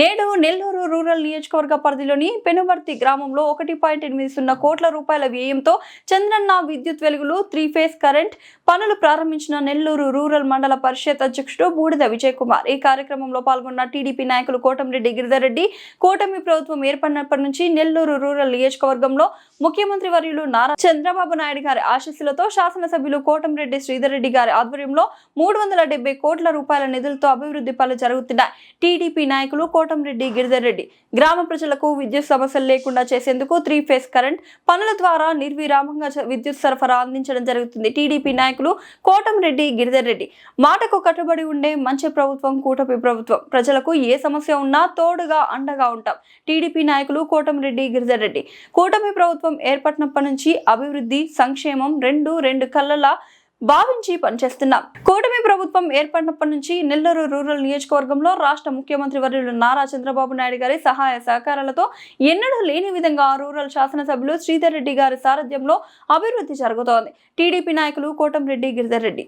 నేడు నెల్లూరు రూరల్ నియోజకవర్గ పరిధిలోని పెనుబర్తి గ్రామంలో ఒకటి పాయింట్ ఎనిమిది సున్నా కోట్ల రూపాయల వ్యయంతో చంద్రన్న విద్యుత్ వెలుగులు త్రీ ఫేస్ కరెంట్ పనులు ప్రారంభించిన నెల్లూరు రూరల్ మండల పరిషత్ అధ్యక్షుడు బూడిద విజయ్ కుమార్ ఈ కార్యక్రమంలో పాల్గొన్న టీడీపీ నాయకులు కోటమిరెడ్డి గిరిధర్ రెడ్డి కూటమి ప్రభుత్వం ఏర్పడినప్పటి నుంచి నెల్లూరు రూరల్ నియోజకవర్గంలో ముఖ్యమంత్రి వర్యులు నారా చంద్రబాబు నాయుడు గారి ఆశీస్సులతో శాసనసభ్యులు కోటమిరెడ్డి శ్రీధర్ రెడ్డి గారి ఆధ్వర్యంలో మూడు వందల డెబ్బై కోట్ల రూపాయల నిధులతో అభివృద్ధి పనులు జరుగుతున్నాయి. టీడీపీ నాయకులు కోటంరెడ్డి గిరిధర్ రెడ్డి. గ్రామ ప్రజలకు విద్యుత్ సమస్యలు లేకుండా చేసేందుకు త్రీ ఫేస్ కరెంట్ పనుల ద్వారా నిర్విరామంగా విద్యుత్ సరఫరా అందించడం జరుగుతుంది. టీడీపీ నాయకులు కోటంరెడ్డి గిరిధర్ రెడ్డి. మాటకు కట్టుబడి ఉండే మంచి ప్రభుత్వం కూటమి ప్రభుత్వం. ప్రజలకు ఏ సమస్య ఉన్నా తోడుగా అండగా ఉంటాం. టీడీపీ నాయకులు కోటంరెడ్డి గిరిధర్ రెడ్డి. కూటమి ప్రభుత్వం ఏర్పడినప్పటి నుంచి అభివృద్ధి సంక్షేమం రెండు రెండు కళ్ళలా భావించి పనిచేస్తున్నాం. కూటమి ప్రభుత్వం ఏర్పడినప్పటి నుంచి నెల్లూరు రూరల్ నియోజకవర్గంలో రాష్ట్ర ముఖ్యమంత్రి వర్యులు నారా చంద్రబాబు నాయుడు గారి సహాయ సహకారాలతో ఎన్నడూ లేని విధంగా రూరల్ శాసనసభ్యులు శ్రీధర్ రెడ్డి గారి సారథ్యంలో అభివృద్ధి జరుగుతోంది. టీడీపీ నాయకులు కోటంరెడ్డి గిరిధర్ రెడ్డి.